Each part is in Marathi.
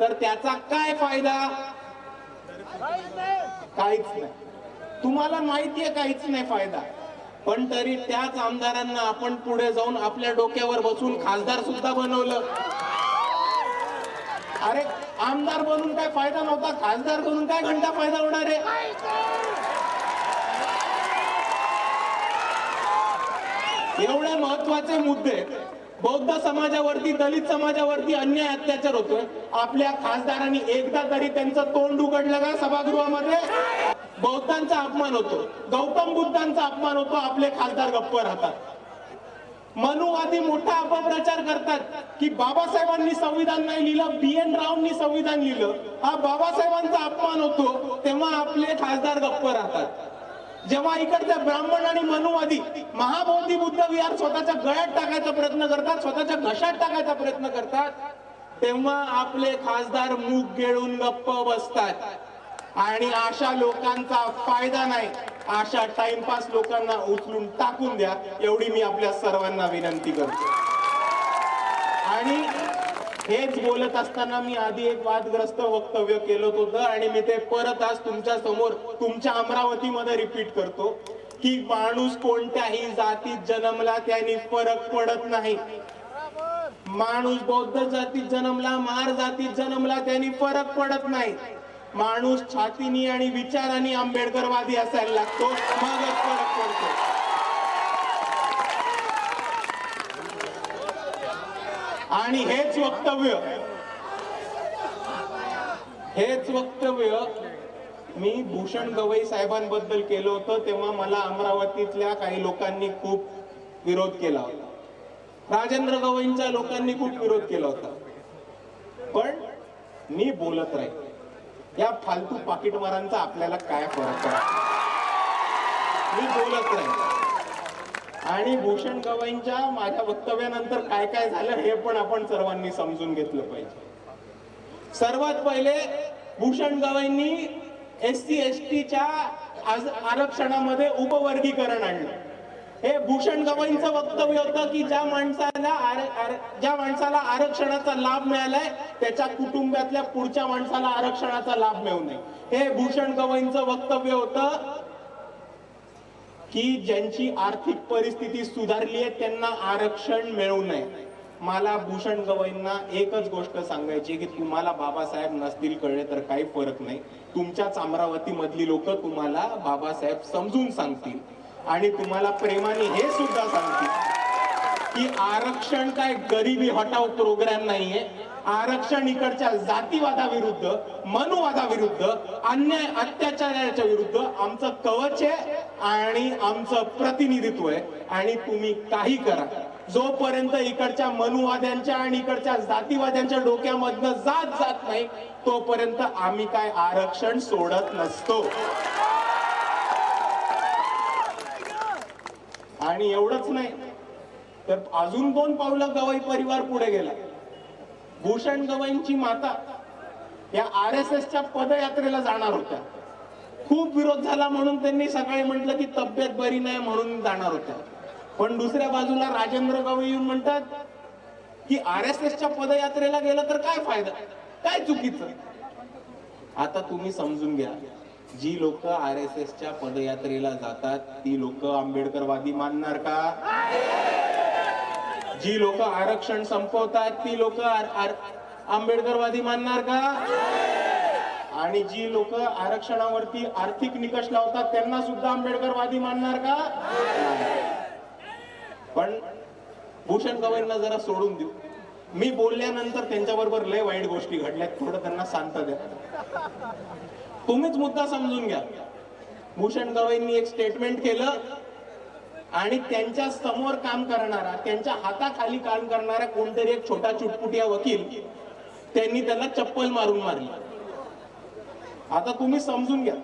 तर त्याचा काय फायदा? काहीच नाही. तुम्हाला माहितीये काहीच नाही फायदा. पण तरी त्याच आमदारांना आपण पुढे जाऊन आपल्या डोक्यावर बसून खासदार सुद्धा बनवलं. अरे आमदार बनून काय फायदा नव्हता? खासदार बनून काय घंटा फायदा होणार आहे? एवढे महत्त्वाचे मुद्दे बौद्ध समाजावरती दलित समाजावरती अन्याय अत्याचार होतोय. आपल्या खासदारांनी एकदा तरी त्यांचं तोंड उघडलं का सभागृहामध्ये? बौद्धांचा अपमान होतो. गौतम बुद्धांचा अपमान होतो. आपले खासदार गप्प राहतात. मनुवादी मोठा अपप्रचार करतात की बाबासाहेबांनी संविधान नाही लिहिलं बी एन रावनी संविधान लिहिलं. हा बाबासाहेबांचा अपमान होतो तेव्हा आपले खासदार गप्प राहतात. जेव्हा इकडचे ब्राह्मण आणि मनुवादी महाबोधी बुद्ध विहार स्वतःच्या गळ्यात टाकायचा प्रयत्न करतात स्वतःच्या घशात टाकायचा प्रयत्न करतात तेव्हा आपले खासदार मूग गिळून गप्प बसतात. आणि अशा लोकांचा फायदा नाही. अशा टाइमपास लोकांना उचलून टाकून द्या. एवढी मी आपल्या सर्वांना विनंती करतो. हेच बोलत असताना मी आधी एक वादग्रस्त वक्तव्य केलं होतं आणि मी ते परत आज तुमच्यासमोर तुमच्या अमरावतीमध्ये रिपीट करतो की माणूस कोणत्याही जातीत जन्मला त्याने फरक पडत नाही. माणूस बौद्ध जातीत जन्मला मार जातीत जन्मला त्यांनी फरक पडत नाही. माणूस छातीनी आणि विचारांनी आंबेडकरवादी असायला लागतो मगच फरक पडतो. आणि हेच वक्तव्य. हेच वक्तव्य मी भूषण गवई साहेबांबद्दल केलं होतं तेव्हा मला अमरावतीतल्या काही लोकांनी खूप विरोध केला होता. राजेंद्र गवईंच्या लोकांनी खूप विरोध केला होता. पण मी बोलत राहील या फालतू पाकिटमारांचा आपल्याला काय फरक पडतो? मी बोलत राहील आणि भूषण गवईंच्या माझ्या वक्तव्यानंतर काय काय झालं हे पण आपण सर्वांनी समजून घेतलं पाहिजे. सर्वात पहिले भूषण गवईंनी एस सी एस टीच्या आरक्षणामध्ये उपवर्गीकरण आणलं. हे भूषण गवईंचं वक्तव्य होतं की ज्या माणसाला आर- आर- ज्या माणसाला आरक्षणाचा लाभ मिळालाय त्याच्या कुटुंबातल्या पुढच्या माणसाला आरक्षणाचा लाभ मिळू नये. हे भूषण गवईंचं वक्तव्य होतं. की ज्यांची आर्थिक परिस्थिती सुधारली आहे त्यांना आरक्षण मिळू नये. मला भूषण गवईंना एकच गोष्ट सांगायची की तुम्हाला बाबासाहेब नसतील कळले तर काही फरक नाही. तुमच्याच अमरावती मधली लोक तुम्हाला बाबासाहेब समजून सांगतील. आणि तुम्हाला प्रेमाने हे सुद्धा सांगतील. की आरक्षण काय गरिबी हटाव प्रोग्राम नाहीये. आरक्षण इकडच्या जातीवादाविरुद्ध मनुवादाविरुद्ध अन्याय अत्याचाराच्या विरुद्ध आमचं कवच आहे आणि आमचं प्रतिनिधित्व आहे. आणि तुम्ही काही करा. जोपर्यंत इकडच्या मनुवाद्यांच्या आणि इकडच्या जातीवाद्यांच्या डोक्यामधनं जात जात नाही तोपर्यंत आम्ही काय आरक्षण सोडत नसतो. आणि एवढंच नाही. तर अजून दोन पावलं गवई परिवार पुढे गेला. भूषण गवईंची माता या आर एस एसच्या पदयात्रेला जाणार होत्या. खूप विरोध झाला म्हणून त्यांनी सकाळी म्हटलं की तब्येत बरी नाही म्हणून जाणार होत्या. पण दुसऱ्या बाजूला राजेंद्र गवई येऊन म्हणतात की आर एस एसच्या पदयात्रेला गेलं तर काय फायदा? काय चुकीचं? आता तुम्ही समजून घ्या. जी लोक आर एस एसच्या पदयात्रेला जातात ती लोक आंबेडकरवादी मानणार का? जी लोक आरक्षण संपवतात ती लोक आंबेडकरवादी मानणार का? आणि जी लोक आरक्षणावरती आर्थिक निकष लावतात त्यांना सुद्धा आंबेडकरवादी मानणार का? पण भूषण गवईंना जरा सोडून देऊ. मी बोलल्यानंतर त्यांच्याबरोबर लय वाईट गोष्टी घडल्या थोडं त्यांना शांत द्या. तुम्हीच मुद्दा समजून घ्या. भूषण गवईंनी एक स्टेटमेंट केलं आणि त्यांच्यासमोर काम करणारा त्यांच्या हाताखाली काम करणारा कोणतरी एक छोटा चुटपुटिया वकील त्यांनी त्यांना चप्पल मारून मारली. आता तुम्ही समजून घ्या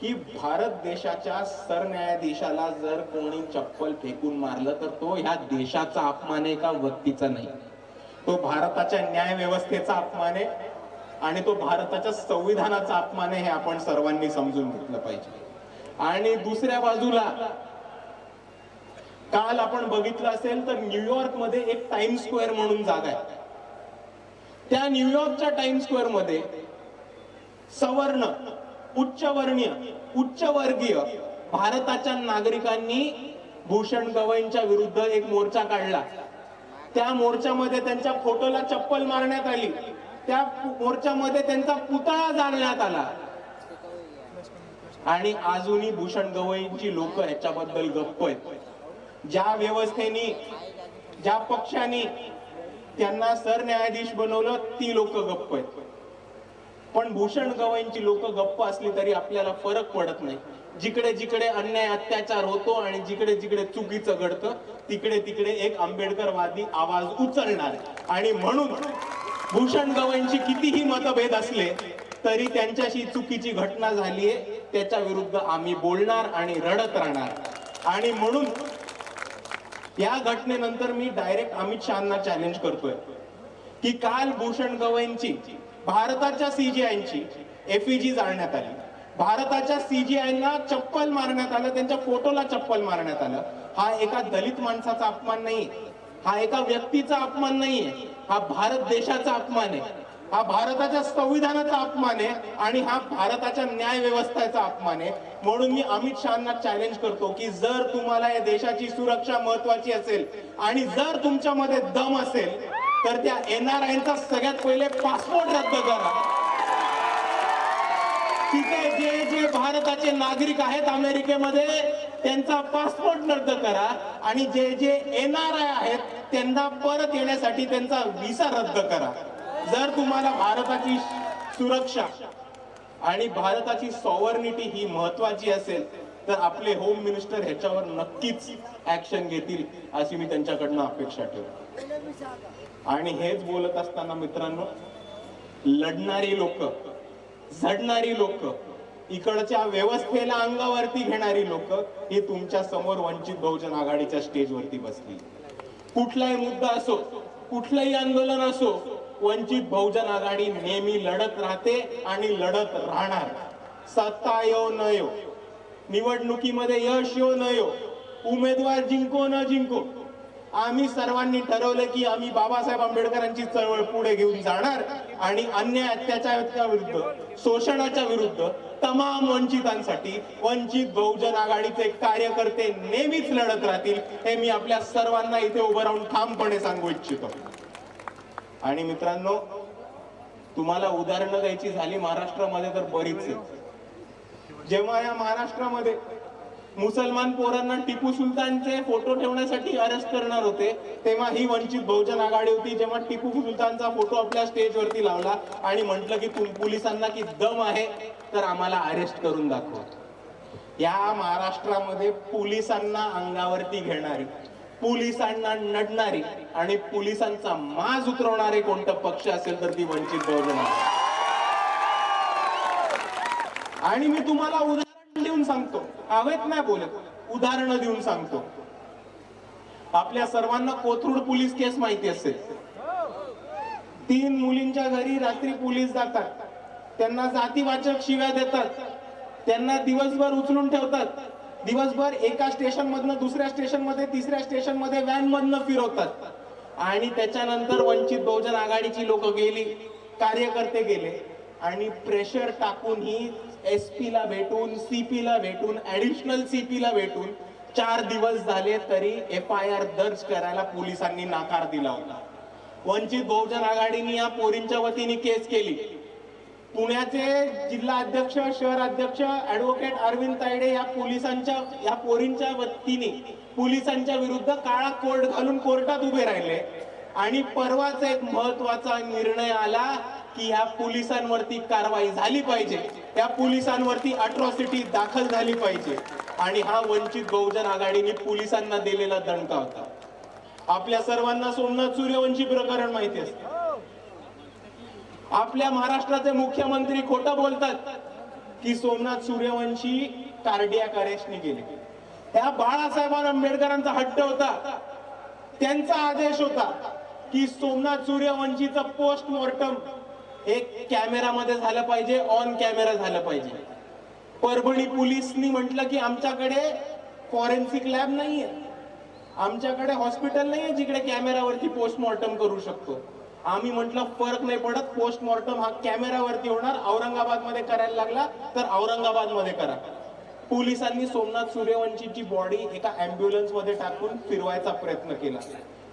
की भारत देशाच्या सरन्यायाधीशाला जर कोणी चप्पल फेकून मारलं तर तो ह्या देशाचा अपमान आहे का व्यक्तीचा नाही? तो भारताच्या न्याय व्यवस्थेचा अपमान आहे आणि तो भारताच्या संविधानाचा अपमान आहे हे आपण सर्वांनी समजून घेतलं पाहिजे. आणि दुसऱ्या बाजूला काल आपण बघितलं असेल तर न्यूयॉर्कमध्ये एक टाइम स्क्वेअर म्हणून जागा आहे. त्या न्यूयॉर्कच्या टाइम स्क्वेअरमध्ये सवर्ण उच्चवर्णीय उच्चवर्गीय भारताच्या नागरिकांनी भूषण गवईंच्या विरुद्ध एक मोर्चा काढला. त्या मोर्चामध्ये त्यांच्या फोटोला चप्पल मारण्यात आली. त्या मोर्चामध्ये त्यांचा पुतळा जाळण्यात आला. आणि अजूनही भूषण गवईंची लोक याच्याबद्दल गप्प आहेत. ज्या व्यवस्थेनी ज्या पक्षाने त्यांना सरन्यायाधीश बनवलं ती लोक गप्प आहेत. पण भूषण गवईंची लोक गप्प असली तरी आपल्याला फरक पडत नाही. जिकडे जिकडे अन्याय अत्याचार होतो आणि जिकडे जिकडे चुकीचं घडतं तिकडे तिकडे एक आंबेडकरवादी आवाज उचलणार आणि म्हणून भूषण गवईंची कितीही मतभेद असले तरी त्यांच्याशी चुकीची घटना झालीये त्याच्या विरुद्ध आम्ही बोलणार आणि रडत राहणार. आणि म्हणून या घटनेनंतर मी डायरेक्ट अमित शहाना चॅलेंज करतोय. की काल भूषण गवईंची भारताच्या सीजीआयची एफईजी जाळण्यात आली. भारताच्या सीजीआयला चप्पल मारण्यात आलं त्यांच्या फोटोला चप्पल मारण्यात आलं. हा एका दलित माणसाचा अपमान नाही हा एका व्यक्तीचा अपमान नाहीये. हा भारत देशाचा अपमान आहे. हा भारताच्या संविधानाचा अपमान आहे आणि हा भारताच्या न्याय व्यवस्थेचा अपमान आहे. म्हणून मी अमित शहाना चॅलेंज करतो की जर तुम्हाला या देशाची सुरक्षा महत्वाची असेल आणि जर तुमच्यामध्ये दम असेल तर त्या एनआरआयचा सगळ्यात पहिले पासपोर्ट रद्द करा. तिथे जे जे भारताचे नागरिक आहेत अमेरिकेमध्ये त्यांचा पासपोर्ट रद्द करा आणि जे जे एनआरआय आहेत त्यांना परत येण्यासाठी त्यांचा व्हिसा रद्द करा. जर तुम्हाला भारताची सुरक्षा आणि भारताची सॉवर्निटी ही महत्वाची असेल तर आपले होम मिनिस्टर ह्याच्यावर नक्कीच ऍक्शन घेतील अशी मी त्यांच्याकडनं अपेक्षा ठेवतो. आणि हेच बोलत असताना मित्रांनो लढणारी लोक झडणारी लोक इकडच्या व्यवस्थेला अंगावरती घेणारी लोक ही तुमच्यासमोर वंचित बहुजन आघाडीच्या स्टेजवरती बसली कुठलाही मुद्दा असो कुठलंही आंदोलन असो वंचित बहुजन आघाडी नेहमी लढत राहते आणि लढत राहणार. सत्ता येऊ न येऊ निवडणुकीमध्ये यश येऊ न येऊ उमेदवार जिंको न जिंको. आम्ही सर्वांनी ठरवलं की आम्ही बाबासाहेब आंबेडकरांची चळवळ पुढे घेऊन जाणार आणि अन्याय अत्याचाराच्या विरुद्ध शोषणाच्या विरुद्ध तमाम वंचितांसाठी वंचित बहुजन आघाडीचे कार्यकर्ते नेहमीच लढत राहतील हे मी आपल्या सर्वांना इथे उभं राहून ठामपणे सांगू इच्छितो. आणि मित्रांनो तुम्हाला उदाहरणं द्यायची झाली महाराष्ट्रामध्ये तर बरीच आहे जेव्हा या महाराष्ट्रामध्ये मुसलमान पोरांना टिपू सुलतानचे फोटो ठेवण्यासाठी अरेस्ट करणार होते तेव्हा ही वंचित बहुजन आघाडी होती जेव्हा टिपू सुलतानचा फोटो आपल्या स्टेजवरती लावला आणि म्हटलं की पोलिसांना की दम आहे तर आम्हाला अरेस्ट करून दाखवा. या महाराष्ट्रामध्ये पोलिसांना अंगावरती घेणारी पोलिसांना नडणारी आणि पोलिसांचा माज उतरवणारे कोणतं पक्ष असेल तर ती वंचित बहुजन आणि मी तुम्हाला उदाहरण देऊन सांगतो. हवेत नाही बोलत उदाहरणं देऊन सांगतो. आपल्या सर्वांना कोथरूड पोलीस केस माहिती असेल. तीन मुलींच्या घरी रात्री पोलीस जातात. त्यांना जातीवाचक शिव्या देतात. त्यांना दिवसभर उचलून ठेवतात. दिवसभर एका स्टेशन मधनं दुसऱ्या स्टेशनमध्ये तिसऱ्या स्टेशनमध्ये व्हॅन मधनं फिरवतात. आणि त्याच्यानंतर वंचित बहुजन आघाडीची लोक गेली कार्यकर्ते गेले. आणि प्रेशर टाकून ही एस पी ला भेटून सीपी ला भेटून ऍडिशनल सीपी ला भेटून चार दिवस झाले तरी एफ आय आर दर्ज करायला पोलिसांनी नाकार दिला होता. वंचित बहुजन आघाडीने या पोरींच्या वतीने केस केली. पुण्याचे जिल्हा अध्यक्ष शहर अध्यक्ष ऍडव्होकेट अरविंद तायडे या पोलिसांच्या या पोरींच्या वतीने पोलिसांच्या विरुद्ध काळा कोर्ट घालून कोर्टात उभे राहिले. आणि परवाच एक महत्त्वाचा निर्णय आला की ह्या पोलिसांवरती कारवाई झाली पाहिजे. त्या पोलिसांवरती अट्रॉसिटी दाखल झाली पाहिजे. आणि हा वंचित बहुजन आघाडीने पोलिसांना दिलेला दणका होता. आपल्या सर्वांना सोमनाथ सूर्यवंशी प्रकरण माहिती असतं. आपल्या महाराष्ट्राचे मुख्यमंत्री खोटं बोलतात की सोमनाथ सूर्यवंशी कार्डियाक अरेस्टने गेले. त्या बाळासाहेब आंबेडकरांचा हट्ट होता. त्यांचा आदेश होता की सोमनाथ सूर्यवंशीचं पोस्टमॉर्टम हे कॅमेरामध्ये झालं पाहिजे ऑन कॅमेरा झालं पाहिजे. परभणी पोलिसनी म्हटलं की आमच्याकडे फॉरेन्सिक लॅब नाहीये. आमच्याकडे हॉस्पिटल नाहीये जिकडे कॅमेरावरती पोस्टमॉर्टम करू शकतो. आम्ही म्हटलं फरक नाही पडत पोस्टमॉर्टम हा कॅमेरावरती होणार. औरंगाबादमध्ये करायला लागला तर औरंगाबादमध्ये करा. पोलिसांनी सोमनाथ सूर्यवंशीची बॉडी एका अँब्युलन्समध्ये टाकून फिरवायचा प्रयत्न केला.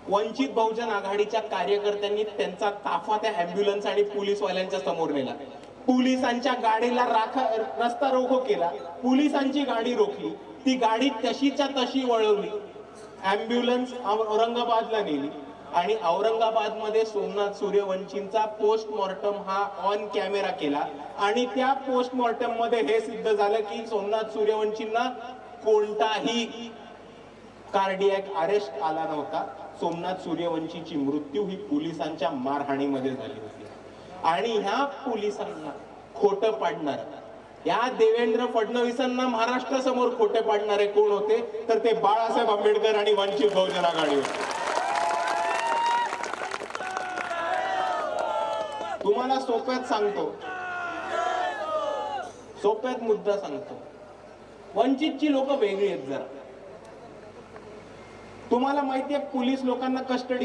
वंचित बहुजन आघाडीच्या कार्यकर्त्यांनी त्यांचा ताफा त्या अँब्युलन्स आणि पोलीसवाल्यांच्या समोर नेला. पोलिसांच्या गाडीला राखा रस्ता रोको केला. पोलिसांची गाडी रोखली. ती गाडी तशीच्या तशी वळवली. अँब्युलन्स औरंगाबादला नेली. आणि औरंगाबादमध्ये सोमनाथ सूर्यवंशींचा पोस्टमॉर्टम हा ऑन कॅमेरा केला. आणि त्या पोस्टमॉर्टममध्ये हे सिद्ध झालं की सोमनाथ सूर्यवंशींना कोणताही कार्डियक अरेस्ट आला नव्हता. सोमनाथ सूर्यवंशीची मृत्यू ही पोलिसांच्या मारहाणीमध्ये झाली होती. आणि ह्या पोलिसांना खोटं पाडणार या देवेंद्र फडणवीसांना महाराष्ट्रासमोर खोटे पाडणारे कोण होते? तर ते बाळासाहेब आंबेडकर आणि वंचित बहुजन आघाडी होते. तुम्हाला सोप्यात सांगतो. सोप्यात मुद्दा सांगतो. वंचितची लोक वेगळी आहेत जरा. तुम्हाला माहितीये पोलीस लोकांना कस्टडी